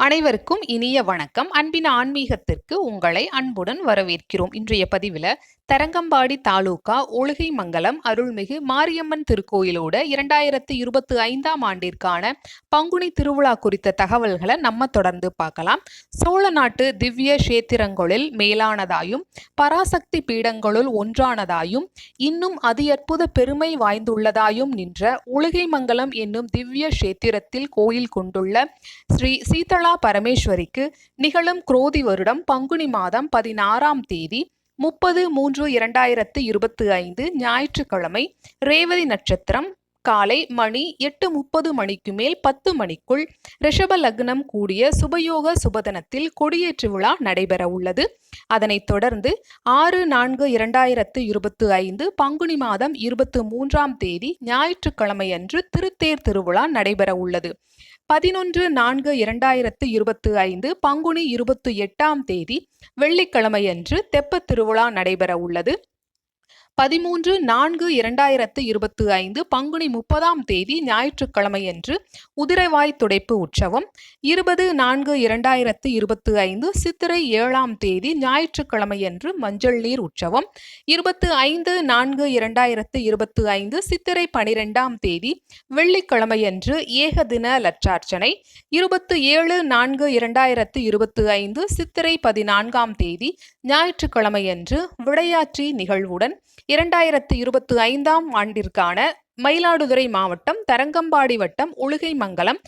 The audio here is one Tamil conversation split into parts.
அனைவருக்கும் இனிய வணக்கம். அன்பின் ஆன்மீகத்திற்கு உங்களை அன்புடன் வரவேற்கிறோம். இன்றைய பதிவில் தரங்கம்பாடி தாலுகா ஒழுகை மங்கலம் அருள்மிகு மாரியம்மன் திருக்கோயிலோட இரண்டாயிரத்தி இருபத்தி ஐந்தாம் ஆண்டிற்கான பங்குனி திருவிழா குறித்த தகவல்களை நம்ம தொடர்ந்து பார்க்கலாம். சோழ நாட்டு திவ்ய கஷேத்திரங்களில் மேலானதாயும் பராசக்தி பீடங்களுள் ஒன்றானதாயும் இன்னும் அதி அற்புத பெருமை வாய்ந்துள்ளதாயும் நின்ற ஒழுகைமங்கலம் மங்கலம் என்னும் திவ்ய கஷேத்திரத்தில் கோயில் கொண்டுள்ள ஸ்ரீ சீதளா பரமேஸ்வரிக்கு நிகழும் குரோதி வருடம் பங்குனி மாதம் பதினாறாம் தேதி முப்பது மூன்று இரண்டாயிரத்து இருபத்தி ஐந்து ஞாயிற்றுக்கிழமை ரேவதி நட்சத்திரம். காலை மணி எட்டு முப்பது மணிக்கு மேல் பத்து மணிக்குள் ரிஷப லக்னம் கூடிய சுபயோக சுபதனத்தில் கொடியேற்று விழா நடைபெற உள்ளது. அதனைத் தொடர்ந்து ஆறு நான்கு இரண்டாயிரத்து இருபத்து ஐந்து பங்குனி மாதம் இருபத்து மூன்றாம் தேதி ஞாயிற்றுக்கிழமையன்று திருத்தேர் திருவிழா நடைபெற உள்ளது. பதினொன்று நான்கு இரண்டாயிரத்து இருபத்தி ஐந்து பங்குனி இருபத்தி எட்டாம் தேதி வெள்ளிக்கிழமையன்று தெப்பத் திருவிழா நடைபெற உள்ளது. பதிமூன்று நான்கு இரண்டாயிரத்து இருபத்தி ஐந்து பங்குனி முப்பதாம் தேதி ஞாயிற்றுக்கிழமையன்று உதிரைவாய் துடைப்பு உற்சவம். இருபது நான்கு இரண்டாயிரத்து இருபத்தி ஐந்து சித்திரை ஏழாம் தேதி ஞாயிற்றுக்கிழமையன்று மஞ்சள் நீர் உற்சவம். இருபத்து ஐந்து நான்கு இரண்டாயிரத்து இருபத்தி ஐந்து சித்திரை பனிரெண்டாம் தேதி வெள்ளிக்கிழமையன்று ஏகதின லட்சார்ச்சனை. இருபத்து ஏழு நான்கு இரண்டாயிரத்து இருபத்தி ஐந்து சித்திரை பதினான்காம் தேதி ஞாயிற்றுக்கிழமையன்று விளையாற்றி நிகழ்வுடன் இரண்டாயிரத்து இருபத்தி ஐந்தாம் ஆண்டிற்கான மயிலாடுதுறை மாவட்டம் தரங்கம்பாடி வட்டம் உளுகை மங்கலம்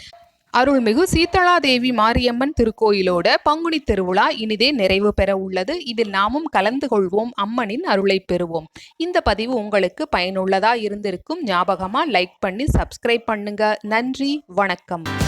அருள்மிகு சீதளாதேவி மாரியம்மன் திருக்கோயிலோட பங்குனி திருவிழா இனிதே நிறைவு பெற உள்ளது. இதில் நாமும் கலந்து கொள்வோம் அம்மனின் அருளை பெறுவோம். இந்த பதிவு உங்களுக்கு பயனுள்ளதா இருந்திருக்கும் ஞாபகமா லைக் பண்ணி சப்ஸ்கிரைப் பண்ணுங்க. நன்றி வணக்கம்.